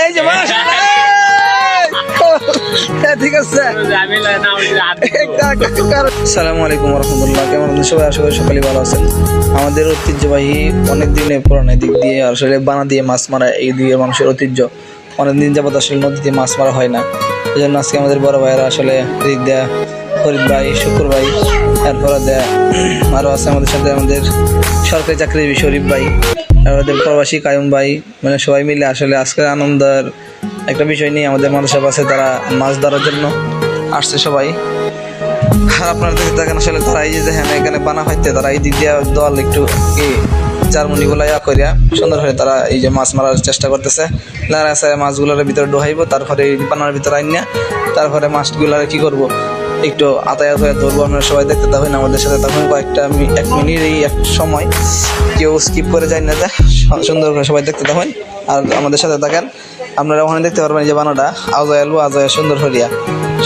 এই যে ঠিক আছে। সালামু আলাইকুম রহমতুল্লাহ কেমন আছেন সবাই? আশা করি সকালে ভালো আছেন। আমাদের ঐতিহ্যবাহী অনেক দিনের পুরানো দিক দিয়ে, আসলে বানা দিয়ে মাছ মারা, এই দিয়ে মানুষের ঐতিহ্য। অনেক দিন যাবত আসলে নদীতে মাছ মারা হয় না। এই জন্য আজকে আমাদের বড় ভাইয়েরা আসলে দিক দেয়া ফরিদ ভাই, শুকুর ভাই এরপরে আরও আছে আমাদের সাথে আমাদের সরকারি চাকরিজীবী শরীফ ভাই আমাদের প্রবাসী কায়ুম ভাই মানে সবাই মিলে আসলে আজকের আনন্দের একটা বিষয় নিয়ে আমাদের মাদ্রাসা পাশে তারা মাছ ধরার জন্য আসছে সবাই। আর আপনারা দেখে দেখেন আসলে তারা এই যে দেখেন, এখানে বানা হইতে তারা এই দিক দিয়ে দল একটু কি জার্মনি গুলা ইয়া করিয়া সুন্দর হয়ে তারা এই যে মাছ মারার চেষ্টা করতেছে। লারা মাছগুলোর ভিতরে ডোহাইব তারপরে এই বানার ভিতরে আইনিয়া, তারপরে মাছগুলার কি করব? একটু আতায়াত হয়ে ধরবো, আপনারা সবাই দেখতে থাকুন, আমাদের সাথে তখন কয়েকটা এক মিনিট এই এক সময়। কেউ স্কিপ করে যায় না সুন্দর করে সবাই দেখতে থাকুন, আর আমাদের সাথে থাকেন, আপনারা ওখানে দেখতে পারবেন যে বানাটা, আজয় আলু, আজয় সুন্দর হরিয়া।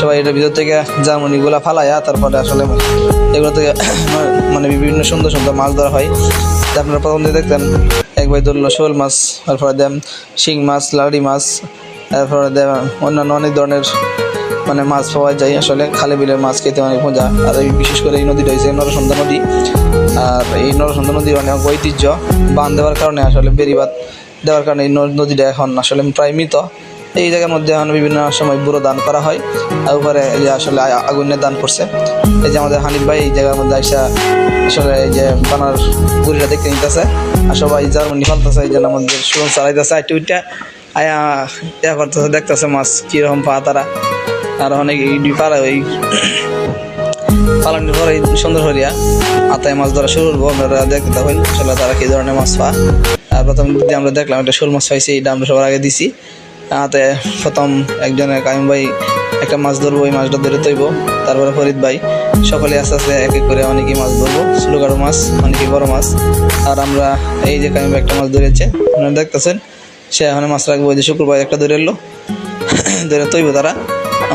সবাই এটার ভিতর থেকে জার্মানিগুলা ফালাইয়া তারপরে আসলে এগুলো থেকে মানে বিভিন্ন সুন্দর সুন্দর মাছ ধরা হয়। আপনারা প্রথম দিয়ে দেখতেন, এক ভাই ধরলো শোল মাছ, তারপরে দেন শিং মাছ, লাড়ি মাছ তারপরে অন্যান্য অনেক ধরনের মানে মাছ পাওয়া যায় আসলে, খালে বিলের মাছ খেতে অনেক মজা। আর এই বিশেষ করে এই নদীটা হয়েছে নরসন্দা নদী। আর এই নরসন্দা নদীর অনেক ঐতিহ্য বান দেওয়ার কারণে আসলে বেরিবাদ দেওয়ার কারণে এই নদীটা এখন আসলে প্রায় মৃত। এই জায়গার মধ্যে এখন বিভিন্ন সময় বুড়ো দান করা হয়। আর উপরে এই যে আসলে আ- আগুনের দান করছে এই যে আমাদের হানিফ ভাই এই জায়গার মধ্যে আইসা আসলে এই যে বানার বুড়িটা দেখতে নিতেছে। আর সবাই জার্মানি ফালতেছে এই জন্য আমাদের সুরন চালাইতেছে আইটু উইটা। আয়া, ইয়া করতেছে, দেখতেছে মাছ, কীরকম পা তারা। আর অনেক এই পাড়া ওই পালনের পরে সুন্দর হরিয়া আতায় মাছ ধরা শুরু করব, আমরা দেখতে থাকুন আসলে তারা কি ধরনের মাছ পা আর প্রথম আমরা দেখলাম, একটা শোল মাছ পাইছি, এটা আমরা সবার আগে দিছি। হাতে প্রথম একজনের কাইম ভাই একটা মাছ ধরবো, ওই মাছটা ধরে তৈব তারপরে ফরিদ ভাই, সকলে আস্তে আস্তে এক এক করে অনেকেই মাছ ধরবো ছোটো মাছ অনেকেই বড় মাছ। আর আমরা এই যে কাইম ভাই একটা মাছ ধরেছে, আপনারা দেখতেছেন সে এখানে মাছ রাখব ওই যে শুক্রবার একটা ধরে এলো। ধরে তৈব তারা।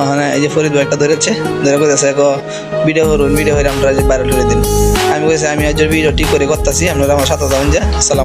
ওখানে এই যে ফরিদ ভাই একটা ধরেছে। ধরে করেছে এক ভিডিও করুন ভিডিও করে আমরা যে বাইরে দিন। আমি কইছি, আমি আজ ভিডিও ঠিক করে করতেছি, আপনারা আমার সাথে যাবেন যে সালাম